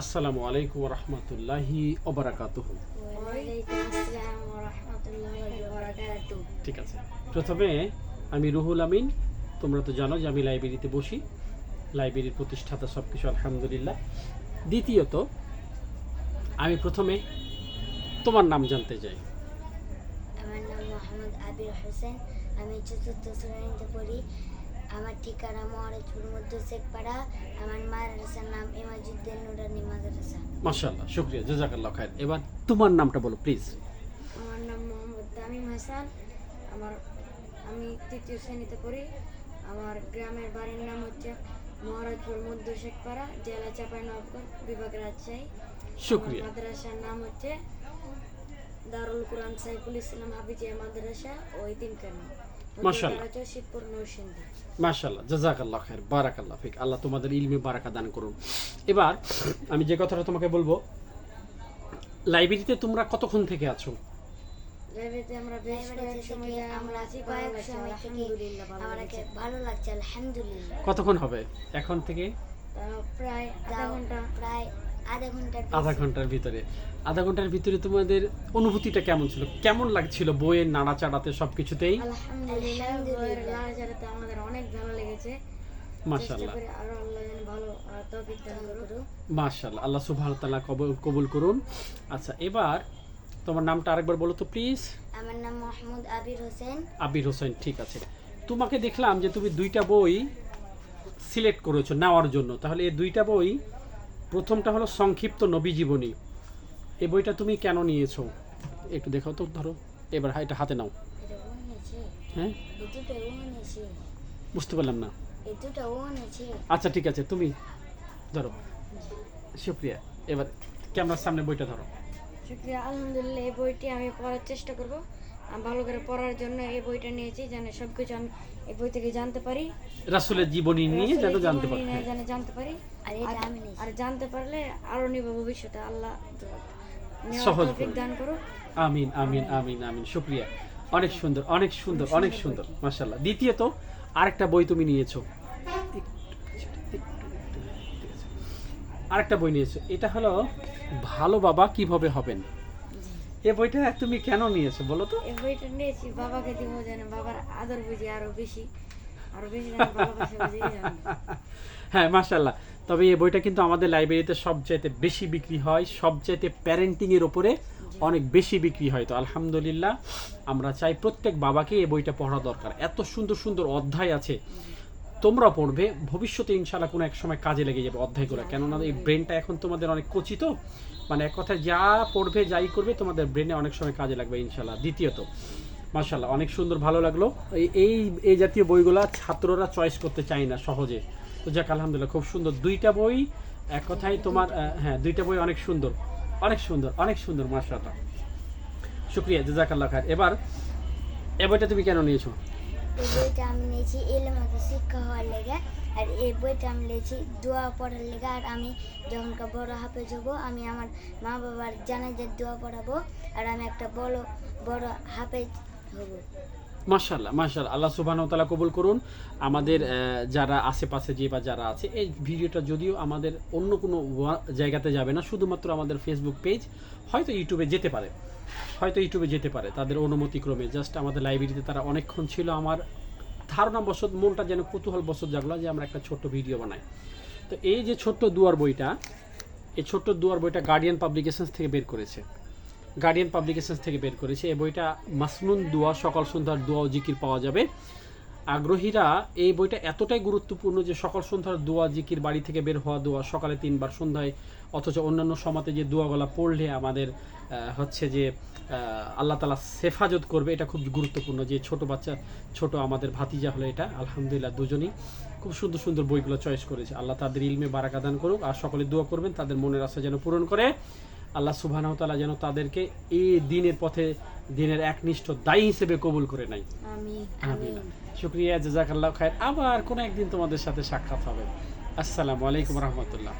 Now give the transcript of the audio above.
আসসালামু আলাইকুম রহমতুল্লাহি ঠিক আছে। প্রথমে আমি রুহুল আমিন, তোমরা তো জানো যে আমি লাইব্রেরিতে বসি। লাইব্রেরির প্রতিষ্ঠাতা সব কিছু আলহামদুলিল্লাহ। দ্বিতীয়ত, আমি প্রথমে তোমার নাম জানতে চাই। আমার নাম মোহাম্মদ আবির হোসেন। আমি চতুর্থ শ্রেণীতে পড়ি। আমার ঠিকানা মহারাজপুর মধ্য শেখপাড়া। আমার মাদ্রাসার নাম ইমাজুদ্দিন নুরানি মাদ্রাসা। মাশাল্লাহ শুক্রিয়া জাজাকাল্লাহ খায়ের এবার তোমার নামটা বলো প্লিজ আমার নাম মোহাম্মদ তামিম হাসান। আমার আমি তৃতীয় শ্রেণীতে পড়ি। আমার গ্রামের বাড়ির নাম হচ্ছে মহারাজপুর মধ্য শেখপাড়া জেলা চাঁপাইনবাবগঞ্জ বিভাগ রাজশাহী। শুক্রিয়া। মাদ্রাসার নাম হচ্ছে দারুল কোরআন সাইফুল ইসলাম হাফিজিয়া মাদ্রাসা ওই ও ইতিমখানা। মাশাআল্লাহ। জাজাকাল্লাহ খায়ের বারাকাল্লাহ ফিক। আল্লাহ তোমাদের ইলমে বারাকা দান করুন। এবার আমি যে কথাটা তোমাকে বলব লাইব্রেরিতে তোমরা কতক্ষণ থেকে আছো? লাইব্রেরিতে আমরা বেশ সময় আমরা আছি ভালো লাগছে আলহামদুলিল্লাহ ভালো ভালো লাগছে আলহামদুলিল্লাহ। কতক্ষণ হবে? এখন থেকে? প্রায় আধা ঘণ্টা। প্রায় আধা ঘণ্টার ভিতরে। আধা ঘণ্টার ভিতরে তোমাদের অনুভূতিটা কেমন ছিল? কেমন লাগছিল বইয়ের নাড়াচাড়াতে সব কিছুতেই আলহামদুলিল্লাহ বইয়ের লাড়াচাড়াতে আমাদের অনেক ভালো লেগেছে। করি আরও আল্লাহ যেন ভালো আহ, তৌফিক দান করুক। মাশাল্লাহ আল্লাহ সুবাহ তাআলা কবুল কবুল করুন। আচ্ছা এবার তোমার নামটা আরেকবার বলো তো প্লিজ আমার নাম মোহাম্মদ আবির হোসেন। আবির হোসেন ঠিক আছে। তোমাকে দেখলাম যে তুমি দুইটা বই সিলেক্ট করেছ নেওয়ার জন্য। তাহলে এই দুইটা বই প্রথমটা হলো সংক্ষিপ্ত নবী জীবনী। এই বইটা তুমি কেন নিয়েছো? একটু দেখাও তো ধরো। এবার এটা হাতে নাও। হ্যাঁ? বুঝতে পারলাম না। আচ্ছা ঠিক আছে তুমি ধরো। সুপ্রিয়া এবার ক্যামেরার সামনে বইটা ধরো। আলহামদুলিল্লাহ এই বইটি আমি পড়ার চেষ্টা করব। ভালো করে পড়ার জন্য এই বইটা নিয়েছি যেন সব কিছু আমি এই বই থেকে জানতে পারি। রাসুলের জীবনী নিয়ে যেন জানতে হ্যাঁ। যেন জানতে পারি। আর এটা আমি আর জানতে পারলে আরও নিব ভবিষ্যতে আল্লাহ সহজ করুন। দান করুক। আমিন আমিন আমিন আমিন। শুক্রিয়া। অনেক সুন্দর অনেক সুন্দর অনেক সুন্দর মাশাল্লাহ দ্বিতীয়ত আরেকটা বই তুমি নিয়েছো। একটু, একটু, একটু, ঠিক আছে। আরেকটা বই নিয়েছো। এটা হলো ভালো বাবা কীভাবে হবেন? এই বইটা তুমি কেন নিয়েছো বলো তো? এই বইটা নিয়েছি বাবাকে দিব যেন বাবার আদর বুঝি আরও বেশি আরও বেশি বুঝি হ্যাঁ মাশাল্লাহ তবে এই বইটা কিন্তু আমাদের লাইব্রেরিতে সবচাইতে বেশি বিক্রি হয় সবচাইতে প্যারেন্টিং এর উপরে অনেক বেশি বিক্রি হয়। তো আলহামদুলিল্লাহ আমরা চাই প্রত্যেক বাবাকে এই বইটা পড়া দরকার। এত সুন্দর সুন্দর অধ্যায় আছে। তোমরা পড়বে, ভবিষ্যতে ইনশাল্লাহ কোনো এক সময় কাজে লেগে যাবে অধ্যায়গুলো কেননা এই ব্রেনটা এখন তোমাদের অনেক কচিত মানে এক কথায় যা পড়বে, যাই করবে, তোমাদের ব্রেনে অনেক সময় কাজে লাগবে ইনশাল্লাহ দ্বিতীয়ত মাশাল্লাহ অনেক সুন্দর, ভালো লাগল। এই- এই জাতীয় বইগুলা ছাত্ররা চয়েস করতে চায় না সহজে। তো যাক, আলহামদুলিল্লাহ, খুব সুন্দর। দুইটা বই, এক কথায় তোমার হ্যাঁ দুইটা বই অনেক সুন্দর অনেক সুন্দর অনেক সুন্দর, মাশাআল্লাহ। শুক্রিয়া জাজাকাল্লাহ খায়ের এবার, এ বইটা তুমি কেন নিয়েছো? এই বইটা আমি নিয়েছি এলেমাতে শিক্ষা হওয়ার লেগে। আর এই বইটা আমি নিয়েছি দোয়া পড়ার লেগে। আর আমি যখনকার বড় হাফেজ হব আমি আমার মা বাবার জানাজার দোয়া পড়াবো। আর আমি একটা বড় বড় হাফেজ হব। মাশাল্লাহ মাশাল্লাহ আল্লাহ সুবহানাহু তাআলা কবুল করুন। আমাদের যারা আশেপাশে যে বা যারা আছে, এই ভিডিওটা যদিও আমাদের অন্য কোনো জায়গাতে যাবে না, শুধুমাত্র আমাদের ফেসবুক পেজ হয়তো ইউটিউবে যেতে পারে। হয়তো ইউটিউবে যেতে পারে, তাদের অনুমতিক্রমে জাস্ট আমাদের লাইব্রেরিতে তারা অনেকক্ষণ ছিল। আমার ধারণা বসত, মনটা যেন কৌতূহল বসত জাগলো যে আমরা একটা ছোট্ট ভিডিও বানাই। তো এই যে ছোট্ট দুয়ার বইটা, এই ছোট্ট দুয়ার বইটা গার্ডিয়ান পাবলিকেশনস থেকে বের করেছে। গার্ডিয়ান পাবলিকেশনস থেকে বের করেছে। এই বইটা মাসনুন দোয়া, সকাল সন্ধ্যার দোয়া ও জিকির পাওয়া যাবে। আগ্রহীরা এই বইটা এতটাই গুরুত্বপূর্ণ যে সকাল সন্ধ্যার দোয়া, জিকির, বাড়ি থেকে বের হওয়া দোয়া, সকালে তিনবার সন্ধ্যায়, অথচ অন্যান্য সমাতে যে দোয়াগুলা পড়লে আমাদের হচ্ছে যে আল্লাহ তালা সেফাজত করবে, এটা খুব গুরুত্বপূর্ণ যে ছোট বাচ্চা, ছোট আমাদের ভাতিজা হলো এটা, আলহামদুলিল্লাহ দুজনই খুব সুন্দর সুন্দর বইগুলো চয়েস করেছে। আল্লাহ তাদের ইলমে বারাকা দান করুক, আর সকলে দোয়া করবেন, তাদের মনের আশা যেন পূরণ করে। আল্লাহ সুবাহ যেন তাদেরকে এই দিনের পথে দিনের একনিষ্ঠ দায়ী হিসেবে কবুল করে নাই শুক্রিয়া আমিন। আল্লাহ খায় খায়ের আবার কোনো একদিন তোমাদের সাথে সাক্ষাৎ হবে। আসসালামু আলাইকুম রহমতুল্লাহ।